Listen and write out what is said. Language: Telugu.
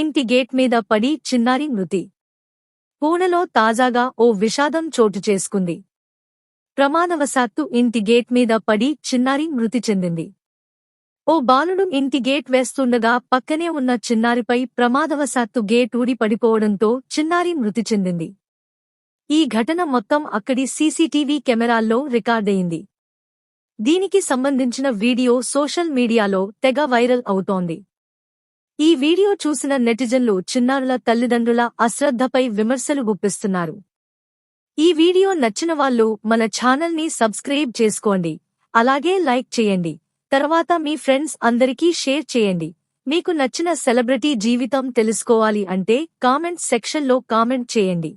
ఇంటి గేట్ మీద పడి చిన్నారి మృతి. పూణెలో తాజాగా ఓ విషాదం చోటు చేసుకుంది. ప్రమాదవశాత్తు ఇంటి గేట్ మీద పడి చిన్నారి మృతి చెందింది. ఓ బాలుడు ఇంటి గేట్ వేస్తుండగా పక్కనే ఉన్న చిన్నారిపై ప్రమాదవశాత్తు గేట్ ఊడి పడిపోవడంతో చిన్నారి మృతి చెందింది. ఈ ఘటన మొత్తం అక్కడి సీసీటీవీ కెమెరాల్లో రికార్డయింది. దీనికి సంబంధించిన వీడియో సోషల్ మీడియాలో తెగ వైరల్ అవుతోంది. ఈ వీడియో చూసిన నెటిజన్లు చిన్నారుల తల్లిదండ్రుల అశ్రద్ధపై విమర్శలు గుప్పిస్తున్నారు. ఈ వీడియో నచ్చిన వాళ్ళు మన ఛానల్ని సబ్స్క్రైబ్ చేసుకోండి. అలాగే లైక్ చేయండి. తర్వాత మీ ఫ్రెండ్స్ అందరికీ షేర్ చేయండి. మీకు నచ్చిన సెలబ్రిటీ జీవితం తెలుసుకోవాలి అంటే కామెంట్ సెక్షన్లో కామెంట్ చేయండి.